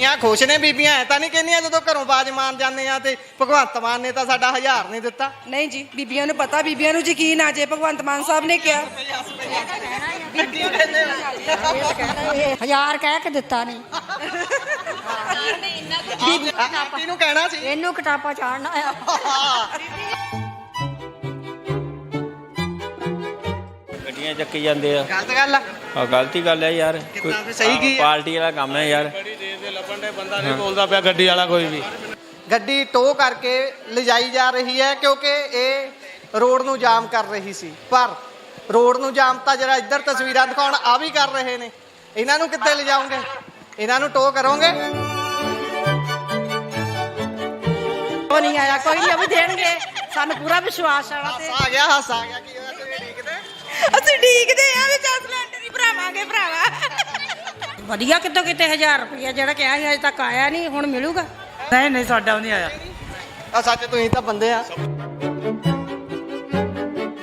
ਬੀਬੀਆਂ ਖੁਸ਼ ਨੇ ਬੀਬੀਆਂ ਐ ਤਾਂ ਨਹੀਂ ਕਹਿੰਦੀਆਂ ਜਦੋਂ ਘਰੋਂ ਬਾਜ ਮਾਰ ਜਾਂਦੇ ਆ ਤੇ ਭਗਵੰਤ ਮਾਨ ਨੇ ਤਾਂ ਸਾਡਾ ਹਜ਼ਾਰ ਨਹੀਂ ਦਿੱਤਾ। ਨਹੀਂ ਜੀ ਬੀਬੀਆਂ ਨੂੰ ਪਤਾ ਬੀਬੀਆਂ ਨੂੰ ਯਕੀਨ ਆ ਜੇ ਭਗਵੰਤ ਮਾਨ ਸਾਹਿਬ ਨੇ ਕਿਹਾ। ਹਜ਼ਾਰ ਕਹਿ ਕੇ ਦਿੱਤਾ ਨਹੀਂ। ਨੂੰ ਕਹਿਣਾ ਸੀ। ਇਹਨੂੰ ਕਿਤਾਬਾਂ ਚਾੜਨਾ ਆ ਗੱਡੀਆਂ ਚੱਕੀ ਜਾਂਦੇ ਆ। ਗਲਤ ਗੱਲ ਆ। ਆ ਗਲਤੀ ਗੱਲ ਹੈ ਯਾਰ। ਫਿਰ ਸਹੀ ਕੀ ਆ? ਪਾਰਟੀ ਵਾਲਾ ਕੰਮ ਹੈ ਯਾਰ। ਬੰਦਾ ਨਹੀਂ ਬੋਲਦਾ ਪਿਆ ਗੱਡੀ ਵਾਲਾ ਕੋਈ ਵੀ। ਗੱਡੀ ਟੋ ਕਰਕੇ ਲਿਜਾਈ ਜਾ ਰਹੀ ਹੈ ਕਿਉਂਕਿ ਇਹ ਰੋਡ ਨੂੰ ਜਾਮ ਕਰ ਰਹੀ ਸੀ। ਪਰ ਰੋਡ ਨੂੰ ਜਾਮ ਤਾਂ ਜਰਾ ਇੱਧਰ ਤਸਵੀਰਾਂ ਦਿਖਾਉਣ ਆ ਵੀ ਕਰ ਰਹੇ ਨੇ। ਇਹਨਾਂ ਨੂੰ ਕਿੱਥੇ ਲਿਜਾਓਗੇ? ਇਹਨਾਂ ਨੂੰ ਟੋ ਕਰੋਗੇ? ਉਹ ਨਹੀਂ ਆਇਆ ਕੋਈ ਨਹੀਂ ਉਹ ਵੀ ਦੇਣਗੇ। ਸਾਨੂੰ ਪੂਰਾ ਵਿਸ਼ਵਾਸ ਆ ਤੇ। ਆ ਗਿਆ ਹਾਸਾ ਆ ਗਿਆ। ਕੀ ਹੋਇਆ ਤੁਸੀਂ ਠੀਕ ਨੇ ਅਸੀਂ ਡੀਕਦੇ ਆ ਵੀ ਚੱਲ ਸਿਲੰਡਰ ਹੀ ਭਰਾਵਾਂਗੇ ਭਰਾਵਾ। ਵਧੀਆ ਕਿਤੋਂ ਕਿਤੇ 1000 ਰੁਪਇਆ ਜਿਹੜਾ ਕਿਹਾ ਸੀ ਅਜੇ ਤੱਕ ਆਇਆ ਨਹੀਂ ਹੁਣ ਮਿਲੂਗਾ। ਨਹੀਂ ਨਹੀਂ ਸਾਡਾ ਨਹੀਂ ਆਇਆ। ਆ ਸੱਚ ਤੁਸੀਂ ਤਾਂ ਬੰਦੇ ਆ।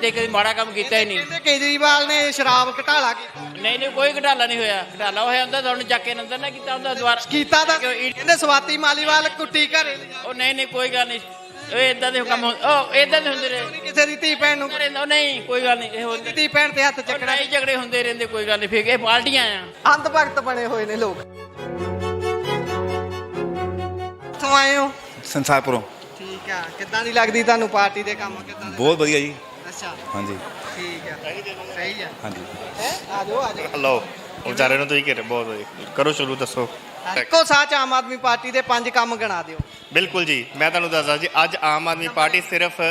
ਤੇ ਕਦੀ ਮਾੜਾ ਕੰਮ ਕੀਤਾ ਹੀ ਨਹੀਂ। ਕਹਿੰਦੇ ਕੇਜਰੀਵਾਲ ਨੇ ਸ਼ਰਾਬ ਘਟਾਲਾ ਕੀਤਾ ਨਹੀਂ ਨਹੀਂ ਕੋਈ ਘਟਾਲਾ ਨਹੀਂ ਹੋਇਆ। ਘਟਾਲਾ ਹੋਇਆ ਹੁੰਦਾ ਤੁਹਾਨੂੰ ਚੱਕ ਕੇ ਅੰਦਰ ਨਾ ਕੀਤਾ ਹੁੰਦਾ ਦੁਬਾਰਾ। ਕੀਤਾ ਤਾਂ ਕਹਿੰਦੇ ਸਵਾਤੀ ਮਾਲੀਵਾਲ ਕੁੱਟੀ ਘਰੇ। ਉਹ ਨਹੀਂ ਨਹੀਂ ਕੋਈ ਗੱਲ ਨਹੀਂ। ਉਹ ਇਦਾਂ ਦੇ ਕੰਮ ਉਹ ਇਦਾਂ ਦੇ ਹੁੰਦੇ ਰਹੇ। ਕਿਸੇ ਦੀ ਧੀ ਭੈਣ ਨੂੰ ਉਹ ਨਹੀਂ ਕੋਈ ਗੱਲ ਨਹੀਂ ਇਹ ਹੁੰਦੇ ਧੀ ਭੈਣ ਤੇ ਹੱਥ ਚੱਕਣਾ ਲੜਾਈ ਝਗੜੇ ਹੁੰਦੇ ਰਹਿੰਦੇ ਕੋਈ ਗੱਲ ਨਹੀਂ ਫਿਰ ਇਹ ਪਾਰਟੀਆਂ ਆ। ਅੰਧ ਭਗਤ ਬਣੇ ਹੋਏ ਨੇ ਲੋਕ। ਕਿੱਥੋਂ ਆਏ ਹੋ? ਸੰਸਾਰਪੁਰੋਂ। ਠੀਕ ਆ ਕਿੱਦਾਂ ਦੀ ਲੱਗਦੀ ਤੁਹਾਨੂੰ ਪਾਰਟੀ ਦੇ ਕੰਮ ਕਿੱਦਾਂ ਦੇ? ਬਹੁਤ ਵਧੀਆ ਜੀ। ਅੱਛਾ। ਹਾਂਜੀ। ਠੀਕ ਆ। ਸਹੀ ਆ। ਹਾਂਜੀ। ਆ ਜਾਓ ਆ ਜਾਓ। ਹਲੋ ਉਹ ਵਿਚਾਰੇ ਨੂੰ ਤੁਸੀਂ ਘੇਰੇ ਬਹੁਤ ਵਧੀਆ। ਕਰੋ ਸ਼ੁਰੂ ਦੱਸੋ। ਇੱਕੋ ਸਾਚ ਆਮ ਆਦਮੀ ਪਾਰਟੀ ਦੇ ਪੰਜ ਕੰਮ ਗਿਣਾ ਦਿਓ। ਬਿਲਕੁਲ ਜੀ ਮੈਂ ਤੁਹਾਨੂੰ ਦੱਸਦਾ ਜੀ ਅੱਜ ਆਮ ਆਦਮੀ ਪਾਰਟੀ ਸਿਰਫ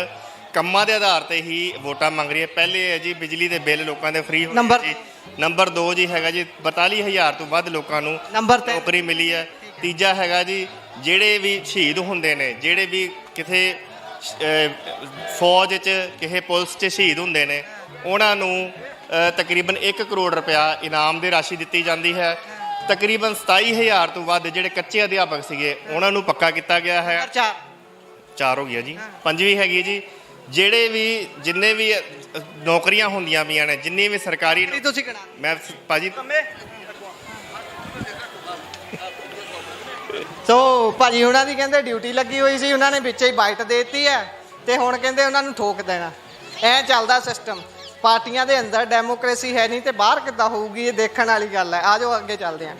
ਕੰਮਾਂ ਦੇ ਆਧਾਰ ਤੇ ਹੀ ਵੋਟਾਂ ਮੰਗ ਰਹੀ ਹੈ। ਪਹਿਲੇ ਹੈ ਜੀ ਬਿਜਲੀ ਦੇ ਬਿੱਲ ਲੋਕਾਂ ਦੇ ਫ੍ਰੀ ਨੰਬਰ- ਜੀ। ਨੰਬਰ 2 ਜੀ ਹੈਗਾ ਜੀ 42000 ਤੋਂ ਵੱਧ ਲੋਕਾਂ ਨੂੰ। ਨੌਕਰੀ ਮਿਲੀ ਹੈ। ਤੀਜਾ ਹੈਗਾ ਜੀ ਜਿਹੜੇ ਵੀ ਸ਼ਹੀਦ ਹੁੰਦੇ ਨੇ ਜਿਹੜੇ ਵੀ ਕਿਥੇ ਫੌਜ 'ਚ ਕਿਸੇ ਪੁਲਿਸ 'ਚ ਸ਼ਹੀਦ ਹੁੰਦੇ ਨੇ ਉਹਨਾਂ ਨੂੰ ਤਕਰੀਬਨ 1 ਕਰੋੜ ਰੁਪਇਆ ਇਨਾਮ ਦੀ ਰਾਸ਼ੀ ਦਿੱਤੀ ਜਾਂਦੀ ਹੈ। ਤਕਰੀਬਨ 27000 ਤੋਂ ਵੱਧ ਜਿਹੜੇ ਕੱਚੇ ਅਧਿਆਪਕ ਸੀਗੇ ਉਹਨਾਂ ਨੂੰ ਪੱਕਾ ਕੀਤਾ ਗਿਆ ਹੈ। ਚਾਰ ਹੋ ਗਿਆ ਜੀ। ਪੰਜਵੀਂ ਹੈਗੀ ਜੀ। ਜਿਹੜੇ ਵੀ ਜਿੰਨੇ ਵੀ ਨੌਕਰੀਆਂ ਹੁੰਦੀਆਂ ਪਈਆਂ ਨੇ ਜਿੰਨੀ ਵੀ ਸਰਕਾਰੀ ਤੁਸੀਂ। ਮੈਂ ਭਾਜੀ ਸੋ ਭਾਜੀ ਉਹਨਾਂ ਦੀ ਕਹਿੰਦੇ ਡਿਊਟੀ ਲੱਗੀ ਹੋਈ ਸੀ ਉਹਨਾਂ ਨੇ ਵਿੱਚ ਹੀ ਬਾਈਟ ਦੇਤੀ ਹੈ ਤੇ ਹੁਣ ਕਹਿੰਦੇ ਉਹਨਾਂ ਨੂੰ ਠੋਕ ਦੇਣਾ। ਐ ਚੱਲਦਾ ਸਿਸਟਮ ਪਾਰਟੀਆਂ ਦੇ ਅੰਦਰ ਡੈਮੋਕ੍ਰੇਸੀ ਹੈ ਨਹੀਂ ਤੇ ਬਾਹਰ ਕਿੱਦਾਂ ਹੋਊਗੀ, ਇਹ ਦੇਖਣ ਵਾਲੀ ਗੱਲ ਹੈ। ਆਜੋ ਅੱਗੇ ਚੱਲਦੇ ਹਾਂ।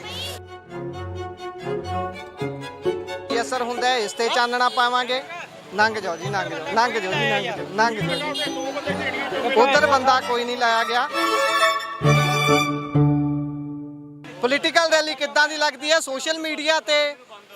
ਕੀ ਅਸਰ ਹੁੰਦਾ ਹੈ? ਇਸ ਤੇ ਚਾਨਣਾ ਪਾਵਾਂਗੇ। ਲੰਘ ਜਾਓ ਜੀ ਲੰਘ ਜਾਓ ਲੰਘ ਜਾਓ ਜੀ ਲੰਘ ਜਾਓ ਲੰਘ ਜਾਓ ਉਧਰ ਬੰਦਾ ਕੋਈ ਨਹੀਂ ਲਾਇਆ ਗਿਆ। ਪੋਲੀਟੀਕਲ ਰੈਲੀ ਕਿੱਦਾਂ ਦੀ ਲੱਗਦੀ ਹੈ? ਸੋਸ਼ਲ ਮੀਡੀਆ ਤੇ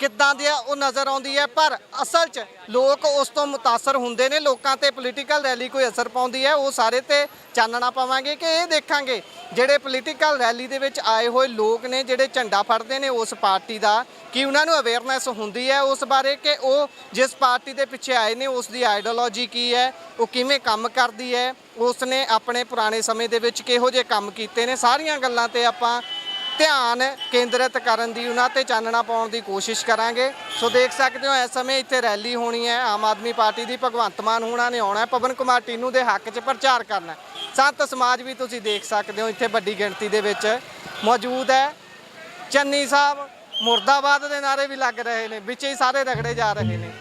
ਕਿੱਦਾਂ ਦੀ ਆ ਉਹ ਨਜ਼ਰ ਆਉਂਦੀ ਹੈ, ਪਰ ਅਸਲ 'ਚ ਲੋਕ ਉਸ ਤੋਂ ਮੁਤਾਸਰ ਹੁੰਦੇ ਨੇ, ਲੋਕਾਂ ਤੇ ਪੋਲੀਟੀਕਲ ਰੈਲੀ ਕੋਈ ਅਸਰ ਪਾਉਂਦੀ ਹੈ, ਉਹ ਸਾਰੇ ਤੇ ਚਾਨਣਾ ਪਾਵਾਂਗੇ ਕਿ ਇਹ ਦੇਖਾਂਗੇ, ਜਿਹੜੇ ਪੋਲੀਟੀਕਲ ਰੈਲੀ ਦੇ ਵਿੱਚ ਆਏ ਹੋਏ ਲੋਕ ਨੇ, ਜਿਹੜੇ ਝੰਡਾ ਫੜਦੇ ਨੇ ਉਸ ਪਾਰਟੀ ਦਾ, ਕਿ ਉਹਨਾਂ ਨੂੰ ਅਵੇਅਰਨੈਸ ਹੁੰਦੀ ਹੈ ਉਸ ਬਾਰੇ ਕਿ ਉਹ ਜਿਸ ਪਾਰਟੀ ਦੇ ਪਿੱਛੇ ਆਏ ਨੇ, ਉਸ ਦੀ ਆਈਡੀਓਲੋਜੀ ਕੀ ਹੈ, ਉਹ ਕਿਵੇਂ ਕੰਮ ਕਰਦੀ ਹੈ, ਉਸ ਨੇ ਆਪਣੇ ਪੁਰਾਣੇ ਸਮੇਂ ਦੇ ਵਿੱਚ ਕਿਹੋ ਜਿਹੇ ਕੰਮ ਕੀਤੇ ਨੇ, ਸਾਰੀਆਂ ਗੱਲਾਂ ਤੇ ਆਪਾਂ ਧਿਆਨ ਕੇਂਦਰਿਤ ਕਰਨ ਦੀ ਉਹਨਾਂ ਤੇ ਚਾਨਣਾ ਪਾਉਣ ਦੀ ਕੋਸ਼ਿਸ਼ ਕਰਾਂਗੇ। ਸੋ ਦੇਖ ਸਕਦੇ ਹੋ, ਇਸ ਸਮੇਂ ਇੱਥੇ ਰੈਲੀ ਹੋਣੀ ਹੈ। ਆਮ ਆਦਮੀ ਪਾਰਟੀ ਦੀ ਭਗਵੰਤ ਮਾਨ ਹੋਣਾ ਨੇ ਆਉਣਾ ਪਵਨ ਕੁਮਾਰ ਟੀਨੂ ਦੇ ਹੱਕ 'ਚ ਪ੍ਰਚਾਰ ਕਰਨਾ ਸੰਤ ਸਮਾਜ ਵੀ ਤੁਸੀਂ ਦੇਖ ਸਕਦੇ ਹੋ, ਇੱਥੇ ਵੱਡੀ ਗਿਣਤੀ ਦੇ ਵਿੱਚ ਮੌਜੂਦ ਹੈ। ਚੰਨੀ ਸਾਹਿਬ ਮੁਰਦਾਬਾਦ ਦੇ ਨਾਰੇ ਵੀ ਲੱਗ ਰਹੇ ਨੇ। ਵਿੱਚ ਹੀ ਸਾਰੇ ਰਗੜੇ ਜਾ ਰਹੇ ਨੇ।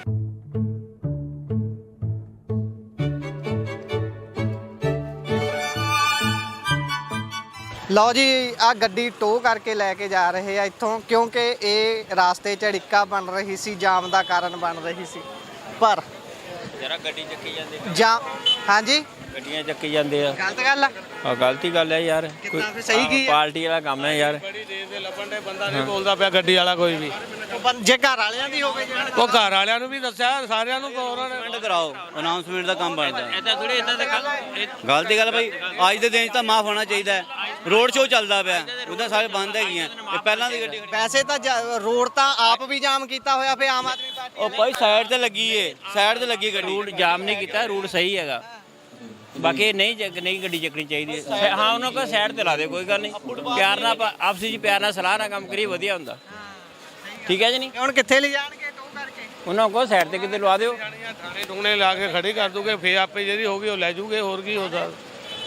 ਲਓ ਜੀ ਆ ਗੱਡੀ ਟੋ ਕਰਕੇ ਲੈ ਕੇ ਜਾ ਰਹੇ ਆ ਇੱਥੋਂ ਕਿਉਂਕਿ ਇਹ ਰਾਸਤੇ 'ਚ ਬਣ ਰਹੀ ਸੀ ਜਾਮ ਦਾ ਕਾਰਨ ਬਣ ਰਹੀ ਸੀ। ਪਰ ਜਰਾ ਗੱਡੀ ਚੱਕੀ ਜਾਂਦੇ ਜਾਮ ਹਾਂਜੀ? ਗੱਡੀਆਂ ਚੱਕੀ ਜਾਂਦੇ ਆ। ਗਲਤ ਗੱਲ ਆ। ਆ ਗਲਤੀ ਗੱਲ ਹੈ ਯਾਰ। ਕਿੱਦਾਂ ਫਿਰ ਸਹੀ ਕੀ ਆ? ਪਾਰਟੀ ਵਾਲਾ ਕੰਮ ਹੈ ਯਾਰ। ਬੜੀ ਦੇਰ ਦੇ ਲੱਭਣ ਦੇ ਬੰਦਾ ਨਹੀਂ ਬੋਲਦਾ ਪਿਆ ਗੱਡੀ ਵਾਲਾ ਕੋਈ ਵੀ। ਬੰ- ਜੇ ਘਰ ਵਾਲਿਆਂ ਦੀ ਹੋਵੇ ਜਿਹੜਾ ਉਹ ਘਰ ਵਾਲਿਆਂ ਨੂੰ ਵੀ ਦੱਸਿਆ ਸਾਰਿਆਂ ਨੂੰ ਉਹਨਾਂ ਨੇ। ਅਨਾਉਂਸਮੈਂਟ ਕਰਾਓ ਅਨਾਉਂਸਮੈਂਟ ਦਾ ਕੰਮ ਬਣਦਾ। ਇਦਾਂ ਥੋੜੀ ਇਦਾਂ ਦਾ ਕੰਮ ਗਲਤੀ ਗੱਲ ਭਾਈ ਅੱਜ ਦੇ ਦਿਨ 'ਚ ਤਾਂ ਮਾਫ ਹੋਣਾ ਚਾਹੀਦਾ ਹੈ। ਰੋਡ ਸ਼ੋਅ ਚੱਲਦਾ ਪਿਆ। ਉਹਦਾ ਸਾਰੇ ਬੰਦ ਹੈਗੀਆਂ। ਇਹ ਪਹਿਲਾਂ ਦੀ ਗੱਡੀ ਵੈਸੇ ਤਾਂ ਜਾ- ਰੋਡ ਤਾਂ ਆਪ ਵੀ ਜਾਮ ਕੀਤਾ ਹੋਇਆ ਫੇ ਆਮ ਆਦਮੀ ਪਾਰਟੀ ਉਹ ਭਾਈ ਸਾਈਡ ਤੇ ਲੱਗੀ ਏ। ਸਾਈਡ ਤੇ ਲੱਗੀ ਗੱਡੀ। ਰੂਟ ਜਾਮ ਨਹੀਂ ਕੀਤਾ ਰੂਟ ਸਹੀ ਹੈਗਾ। ਬਾਕੀ ਇਹ ਨਹੀਂ ਜਗ- ਨਹੀਂ ਗੱਡੀ ਚੱਕਣੀ ਚਾਹੀਦੀ। ਹੈ। ਸ- ਹਾਂ ਉਹਨਾਂ ਕੋਲ ਸਾਈਡ ਤੇ ਲਾ ਦੇ ਕੋਈ ਗੱਲ ਨਹੀਂ। ਪਿਆਰ ਨਾਲ ਆਪਾਂ ਆਪਸੀ ਜੀ ਪਿਆਰ ਨਾਲ ਸਲਾਹ ਨਾਲ ਕੰਮ ਕਰੀਏ ਵਧੀਆ ਹੁੰਦਾ। ਠੀਕ ਹੈ ਜੀ ਨਹੀਂ? ਹੁਣ ਕਿੱਥੇ ਲੈ ਜਾਣਗੇ ਟੋ ਕਰਕੇ? ਉਹਨਾਂ ਕੋਲ ਸਾਈਡ ਤੇ ਕਿਤੇ ਲਵਾ ਦਿਓ। ਥਾਣੇ ਟੂਣੇ ਲਾ ਕੇ ਖੜੀ ਕਰ ਦੂਗੇ ਫੇਰ ਆਪੇ ਜਿਹੜੀ ਹੋਗੀ ਉਹ ਲੈ ਜੂਗੇ ਹੋਰ ਕੀ ਹੋ ਸਕਦਾ।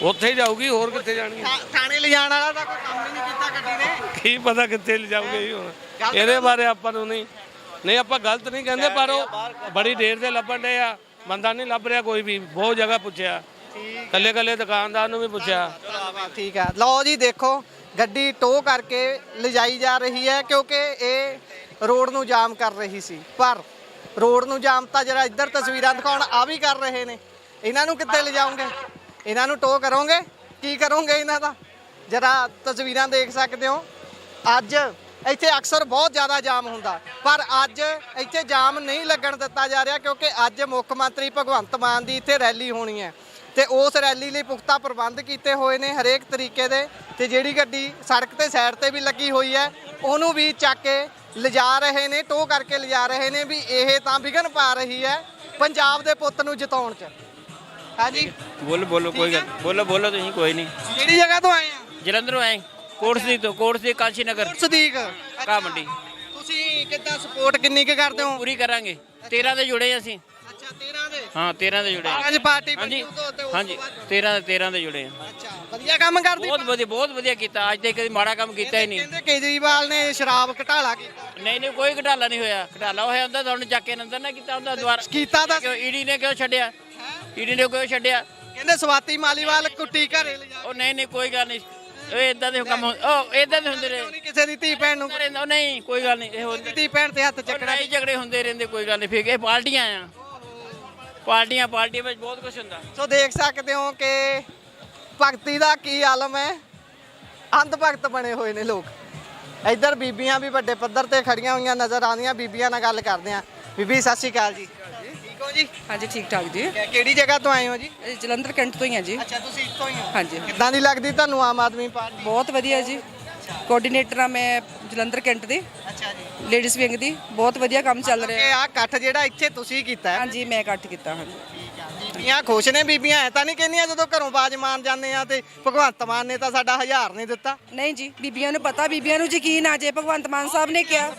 ਉੱਥੇ ਹੀ ਜਾਊਗੀ ਹੋਰ ਕਿੱਥੇ ਜਾਣੀ ਥਾ- ਥਾਣੇ ਲਿਜਾਣ ਵਾਲਾ ਤਾਂ ਕੋਈ ਕੰਮ ਹੀ ਨਹੀਂ ਕੀਤਾ ਗੱਡੀ ਨੇ। ਕੀ ਪਤਾ ਕਿੱਥੇ ਲਿਜਾਊਗੇ ਜੀ ਹੁਣ। ਇਹਦੇ ਬਾਰੇ ਆਪਾਂ ਨੂੰ ਨਹੀਂ ਨਹੀਂ ਆਪਾਂ ਗਲਤ ਨਹੀਂ ਕਹਿੰਦੇ ਪਰ ਉਹ ਬੜੀ ਦੇਰ ਦੇ ਲੱਭਣ ਦੇ ਆ। ਬੰਦਾ ਨਹੀਂ ਲੱਭ ਰਿਹਾ ਕੋਈ ਵੀ ਬਹੁਤ ਜਗ੍ਹਾ ਪੁੱਛਿਆ। ਕੱਲੇ ਕੱਲੇ ਦੁਕਾਨਦਾਰ ਨੂੰ ਵੀ ਪੁੱਛਿਆ। ਠੀਕ ਹੈ। ਲਓ ਜੀ ਦੇਖੋ ਗੱਡੀ ਟੋ ਕਰਕੇ ਲਿਜਾਈ ਜਾ ਰਹੀ ਹੈ ਕਿਉਂਕਿ ਇਹ ਰੋਡ ਨੂੰ ਜਾਮ ਕਰ ਰਹੀ ਸੀ। ਪਰ ਰੋਡ ਨੂੰ ਜਾਮ ਤਾਂ ਜਿਹੜਾ ਇੱਧਰ ਤਸਵੀਰਾਂ ਦਿਖਾਉਣ ਆ ਵੀ ਕਰ ਰਹੇ ਨੇ। ਇਹਨਾਂ ਨੂੰ ਕਿੱਥੇ ਲਿਜਾਓਗੇ? ਇਹਨਾਂ ਨੂੰ ਟੋ ਕਰੋਗੇ? ਕੀ ਕਰੋਗੇ ਇਹਨਾਂ ਦਾ? ਜਰਾ ਤਸਵੀਰਾਂ ਦੇਖ ਸਕਦੇ ਹੋ। ਅੱਜ ਇੱਥੇ ਅਕਸਰ ਬਹੁਤ ਜ਼ਿਆਦਾ ਜਾਮ ਹੁੰਦਾ। ਪਰ ਅੱਜ ਇੱਥੇ ਜਾਮ ਨਹੀਂ ਲੱਗਣ ਦਿੱਤਾ ਜਾ ਰਿਹਾ ਕਿਉਂਕਿ ਅੱਜ ਮੁੱਖ ਮੰਤਰੀ ਭਗਵੰਤ ਮਾਨ ਦੀ ਇੱਥੇ ਰੈਲੀ ਹੋਣੀ ਹੈ। ਤੇ ਉਸ ਰੈਲੀ ਲਈ ਪੁਖਤਾ ਪ੍ਰਬੰਧ ਕੀਤੇ ਹੋਏ ਨੇ ਹਰੇਕ ਤਰੀਕੇ ਦੇ। ਤੇ ਜਿਹੜੀ ਗੱਡੀ ਸੜਕ ਤੇ ਸਾਈਡ ਤੇ ਵੀ ਲੱਗੀ ਹੋਈ ਹੈ, ਉਹਨੂੰ ਵੀ ਚੱਕ ਕੇ ਲਿਜਾ ਰਹੇ ਨੇ ਟੋ ਕਰਕੇ ਲਿਜਾ ਰਹੇ ਨੇ ਵੀ ਇਹ ਤਾਂ ਵਿਘਨ ਪਾ ਰਹੀ ਹੈ ਪੰਜਾਬ ਦੇ ਪੁੱਤ ਨੂੰ ਜਿਤਾਉਣ 'ਚ। ਹਾਂਜੀ। ਬੋਲੋ ਬੋਲੋ ਕੋਈ ਗੱਲ ਬੋਲੋ ਬੋਲੋ ਤੁਸੀਂ ਕੋਈ ਨਹੀਂ। ਕਿਹੜੀ ਜਗ੍ਹਾ ਤੋਂ ਆਏ ਆ? ਜਲੰਧਰੋਂ ਆਏ। ਕੋਟਸਦੀ ਤੋਂ ਕੋਟਸਦੀ ਕਾਂਸ਼ੀ ਨਗਰ ਸਦੀਕ ਕਾ ਮੰਡੀ ਤੁਸੀਂ ਕਿੱਦਾਂ ਸਪੋਰਟ ਕਿੰਨੀ ਕੁ ਕਰਦੇ ਹੋ? ਪੂਰੀ ਕਰਾਂਗੇ। 13 ਦੇ ਜੁੜੇ ਅਸੀਂ। ਅੱਛਾ 13 ਦੇ ਹਾਂ 13 ਦੇ ਜੁੜੇ। ਅੱਜ ਪਾਰਟੀ ਹਾਂਜੀ ਉਦੋਂ ਤੇ ਉਸ ਹਾਂਜੀ ਤੋਂ ਬਾਅਦ- 13 ਦੇ 13 ਦੇ ਜੁੜੇ ਹਾਂ। ਅੱਛਾ ਵਧੀਆ ਕੰਮ ਕਰਦੀ ਬਹੁਤ ਵਧੀਆ ਬਹੁਤ ਵਧੀਆ ਕੀਤਾ। ਅੱਜ ਤੱਕ ਕਦੀ ਮਾੜਾ ਕੰਮ ਕੀਤਾ ਹੀ ਨਹੀਂ। ਕਹਿੰਦੇ ਕੇਜਰੀਵਾਲ ਨੇ ਸ਼ਰਾਬ ਘਟਾਲਾ ਕੀਤਾ। ਨਹੀਂ ਨਹੀਂ ਕੋਈ ਘਟਾਲਾ ਨਹੀਂ ਹੋਇਆ। ਘਟਾਲਾ ਹੋਇਆ ਹੁੰਦਾ ਤੁਹਾਨੂੰ ਚੱਕ ਕੇ ਨੰਦਰ ਨਾ ਕੀਤਾ ਹੁੰਦਾ ਦੁਬਾਰਾ ਕੀਤਾ ਤਾਂ ਕਿਉਂ ਈਡੀ ਨੇ ਕਿਉਂ ਛੱਡਿਆ? ਈਡੀ ਨੇ ਕਿਉਂ ਛੱਡਿਆ? ਕਹਿੰਦੇ ਸਵਾਤੀ ਮਾਲੀਵਾਲ ਕੁੱਟੀ ਘਰੇ ਲਿਜਾ ਉਹ ਨਹੀਂ ਨਹੀਂ ਕੋਈ ਗੱਲ ਨਹੀਂ। ਉਹ ਇਦਾਂ ਦੇ ਕੰਮ ਹੁੰ- ਉਹ ਇਦਾਂ ਦੇ ਹੁੰਦੇ ਰਹੇ। ਨਹੀਂ ਕਿਸੇ ਦੀ ਧੀ ਭੈਣ ਨਾ- ਨਹੀਂ ਕੋਈ ਗੱਲ ਨਹੀਂ ਇਹ ਹੁੰਦੇ ਧੀ ਭੈਣ ਤੇ ਹੱਥ ਚੱਕਣਾ ਲੜਾਈ ਝਗੜੇ ਹੁੰਦੇ ਰਹਿੰਦੇ ਕੋਈ ਗੱਲ ਨਹੀਂ। ਫਿਰ ਇਹ ਪਾਰਟੀਆਂ ਆ। ਪਾਰਟੀਆਂ ਪਾਰਟੀਆਂ ਵਿੱਚ ਬਹੁਤ ਕੁਝ ਹੁੰਦਾ। ਸੋ ਦੇਖ ਸਕਦੇ ਹੋ ਕਿ ਭਗਤੀ ਦਾ ਕੀ ਆਲਮ ਹੈ। ਅੰਧ ਭਗਤ ਬਣੇ ਹੋਏ ਨੇ ਲੋਕ। ਇੱਧਰ ਬੀਬੀਆਂ ਵੀ ਵੱਡੇ ਪੱਧਰ ਤੇ ਖੜੀਆਂ ਹੋਈਆਂ ਨਜ਼ਰ ਆਉਂਦੀਆਂ। ਬੀਬੀਆਂ ਨਾਲ ਗੱਲ ਕਰਦੇ ਆਂ ਬੀਬੀ ਸਤਿ ਸ਼੍ਰੀ ਅਕਾਲ ਜੀ। ਠੀਕ ਹੋ ਜੀ? ਹਾਂਜੀ ਠੀਕ ਠਾਕ ਜੀ। ਕਿਹੜੀ ਜਗ੍ਹਾ ਤੋਂ ਆਏ ਹੋ ਜੀ? ਜਲੰਧਰ ਕੈਂਟ ਤੋਂ ਹੀ ਆ ਜੀ। ਅੱਛਾ ਤੁਸੀਂ ਇੱਥੋਂ ਹੀ ਹੋ। ਹਾਂਜੀ। ਕਿੱਦਾਂ ਦੀ ਲੱਗਦੀ ਤੁਹਾਨੂੰ ਆਮ ਆਦਮੀ ਪਾਰਟੀ? ਬਹੁਤ ਵਧੀਆ ਜੀ। ਕੋਆਰਡੀਨੇਟਰ ਆ ਮੈਂ। ਜਲੰਧਰ ਕੈਂਟ ਦੀ ਅੱਛਾ ਜੀ। ਲੇਡੀਜ਼ ਵਿੰਗ ਦੀ ਬਹੁਤ ਵਧੀਆ ਕੰਮ ਚੱਲ ਰਿਹਾ। ਇਹ ਆ ਇਕੱਠ ਜਿਹੜਾ ਇੱਥੇ ਤੁਸੀਂ ਕੀਤਾ ਹੈ। ਹਾਂਜੀ ਮੈਂ ਇਕੱਠ ਕੀਤਾ ਹਾਂਜੀ। ਬੀਬੀਆਂ ਖੁਸ਼ ਨੇ ਬੀਬੀਆਂ ਐ ਤਾਂ ਨਹੀਂ ਕਹਿੰਦੀਆਂ ਜਦੋਂ ਘਰੋਂ ਬਾਜ ਮਾਰ ਜਾਂਦੇ ਆ ਤੇ ਭਗਵੰਤ ਮਾਨ ਨੇ ਤਾਂ ਸਾਡਾ ਹਜ਼ਾਰ ਨਹੀਂ ਦਿੱਤਾ। ਨਹੀਂ ਜੀ ਬੀਬੀਆਂ ਨੂੰ ਪਤਾ ਬੀਬੀਆਂ ਨੂੰ ਯਕੀਨ ਆ ਜੇ ਭਗਵੰਤ ਮਾਨ ਸਾਹਿਬ ਨੇ ਕਿਹਾ।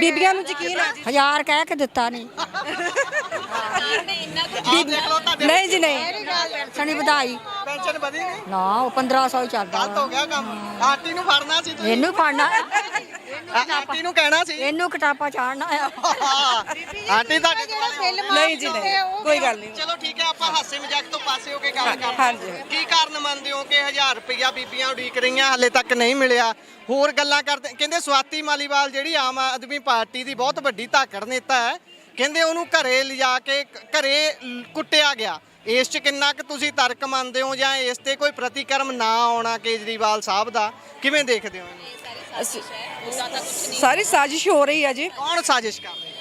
ਬੀਬੀਆਂ ਨੂੰ ਯਕੀਨ ਆ ਹਜ਼ਾਰ ਕਹਿ ਕੇ ਦਿੱਤਾ ਨਹੀਂ। ਨਹੀਂ ਜੀ ਨਹੀਂ। ਸਣੀ ਵਧਾਈ। ਪੈਨਸ਼ਨ ਵਧੀ ਨਹੀਂ? ਨਾ ਉਹ 1500 ਹੀ ਚੱਲਦਾ। ਗਲਤ ਹੋ ਗਿਆ ਕੰਮ। ਆਂਟੀ ਨੂੰ ਫੜਨਾ ਸੀ ਤੁਸੀਂ। ਇਹਨੂੰ ਆ- ਆਂਟੀ ਨੂੰ ਕਹਿਣਾ ਸੀ। ਇਹਨੂੰ ਕਟਾਪਾ ਚਾੜਨਾ ਆ ਆਂਟੀ ਤੁਹਾਡੇ ਕੋਲ ਨਹੀਂ ਜੀ ਨਹੀਂ। ਕੋਈ ਗੱਲ ਨਹੀਂ। ਚਲੋ ਠੀਕ ਹੈ ਆਪਾਂ ਹਾਸੇ ਮਜ਼ਾਕ ਤੋਂ ਪਾਸੇ ਹੋ ਕੇ ਗੱਲ ਕਰਦੇ ਹਾਂਜੀ। ਹਾਂ ਕੀ ਕਾਰਨ ਮੰਨਦੇ ਹੋ ਕਿ 1000 ਰੁਪਇਆ ਬੀਬੀਆਂ ਉਡੀਕ ਰਹੀਆਂ ਹਲੇ ਤੱਕ ਨਹੀਂ ਮਿਲਿਆ? ਹੋਰ ਗੱਲਾਂ ਕਰਦੇ ਕਹਿੰਦੇ ਸਵਾਤੀ ਮਾਲੀਵਾਲ ਜਿਹੜੀ ਆਮ ਆਦਮੀ ਪਾਰਟੀ ਦੀ ਬਹੁਤ ਵੱਡੀ ਧਾਕੜ ਨੇਤਾ ਹੈ ਕਹਿੰਦੇ ਉਹਨੂੰ ਘਰੇ ਲਿਜਾ ਕੇ ਕ- ਘਰੇ ਲ- ਕੁੱਟਿਆ ਗਿਆ। ਇਸ 'ਚ ਕਿੰਨਾ ਕੁ ਤੁਸੀਂ ਤਰਕ ਮੰਨਦੇ ਹੋ ਜਾਂ ਇਸ ਤੇ ਕੋਈ ਪ੍ਰਤੀਕਰਮ ਨਾ ਆਉਣਾ ਕੇਜਰੀਵਾਲ ਸਾਹਿਬ ਦਾ? ਕਿਵੇਂ ਦੇਖਦੇ ਹੋ ਇਹਨੂੰ? ਅਸੀਂ- ਸਾਰੀ ਸਾਜ਼ਿਸ਼ ਹੋ ਰਹੀ ਆ ਜੀ। ਕੌਣ ਸਾਜ਼ਿਸ਼ ਕਰ ਰਿਹਾ?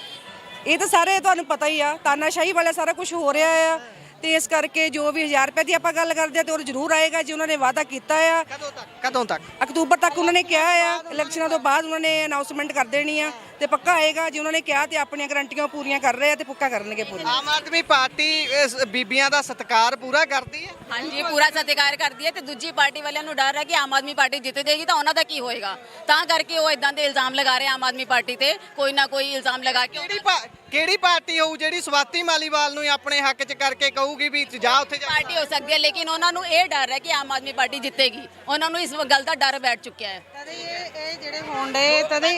ਇਹ ਤਾਂ ਸਾਰੇ ਤੁਹਾਨੂੰ ਪਤਾ ਹੀ ਆ ਤਾਨਾਸ਼ਾਹੀ ਵਾਲਾ ਸਾਰਾ ਕੁਝ ਹੋ ਰਿਹਾ ਆ। ਤੇ ਇਸ ਕਰਕੇ ਜੋ ਵੀ 1000 ਰੁਪਏ ਦੀ ਆਪਾਂ ਗੱਲ ਕਰਦੇ ਆ ਤੇ ਉਹ ਜ਼ਰੂਰ ਆਏਗਾ ਜੀ ਉਹਨਾਂ ਨੇ ਵਾਅਦਾ ਕੀਤਾ ਆ। ਕਦੋਂ ਤੱਕ? ਕਦੋਂ ਤੱਕ? ਅਕਤੂਬਰ ਤੱਕ ਉਹਨਾਂ ਨੇ ਕਿਹਾ ਆ ਇਲੈਕਸ਼ਨਾਂ ਤੋਂ ਬਾਅਦ ਉਹਨਾਂ ਨੇ ਅਨਾਉਂਸਮੈਂਟ ਕਰ ਦੇਣੀ ਆ। ਤੇ ਪੱਕਾ ਆਏਗਾ ਜੀ ਉਹਨਾਂ ਨੇ ਕਿਹਾ ਤੇ ਆਪਣੀਆਂ ਗਰੰਟੀਆਂ ਪੂਰੀਆਂ ਕਰ ਰਹੇ ਆ ਤੇ ਪੱਕਾ ਕਰਨਗੇ ਪੂਰੀ। ਆਮ ਆਦਮੀ ਪਾਰਟੀ ਇਸ ਬੀਬੀਆਂ ਦਾ ਸਤਿਕਾਰ ਪੂਰਾ ਕਰਦੀ ਹੈ? ਹਾਂਜੀ ਪੂਰਾ ਸਤਿਕਾਰ ਕਰਦੀ ਹੈ ਤੇ ਦੂਜੀ ਪਾਰਟੀ ਵਾਲਿਆਂ ਨੂੰ ਡਰ ਹੈ ਕਿ ਆਮ ਆਦਮੀ ਪਾਰਟੀ ਜਿੱਤ ਜਾਏਗੀ ਤਾਂ ਉਹਨਾਂ ਦਾ ਕੀ ਹੋਏਗਾ? ਤਾਂ ਕਰਕੇ ਉਹ ਇਦਾਂ ਦੇ ਇਲਜ਼ਾਮ ਲਗਾ ਰਹੇ ਆਮ ਆਦਮੀ ਪਾਰਟੀ ਤੇ। ਕੋਈ ਨਾ ਕੋਈ ਇਲਜ਼ਾਮ ਲਗਾ ਕੇ ਕਿਹੜੀ ਪਾ- ਕਿਹੜੀ ਪਾਰਟੀ ਹੋਊ ਜਿਹੜੀ ਸਵਾਤੀ ਮਾਲੀਵਾਲ ਨੂੰ ਹੀ ਆਪਣੇ ਹੱਕ 'ਚ ਕਰਕੇ ਕਹੂਗੀ ਵੀ ਜਾ ਉੱਥੇ ਜਾ। ਪਾਰਟੀ ਹੋ ਸਕਦੀ ਹੈ ਲੇਕਿਨ ਉਹਨਾਂ ਨੂੰ ਇਹ ਡਰ ਹੈ ਕਿ ਆਮ ਆਦਮੀ ਪਾਰਟੀ ਜਿੱਤੇਗੀ। ਉਹਨਾਂ ਨੂੰ ਇਸ ਗੱਲ ਦਾ ਡਰ ਬੈਠ ਚੁੱਕਿਆ ਹੈ। ਇਹ ਜਿਹੜੇ ਹੋਣਦੇ ਤਦੇ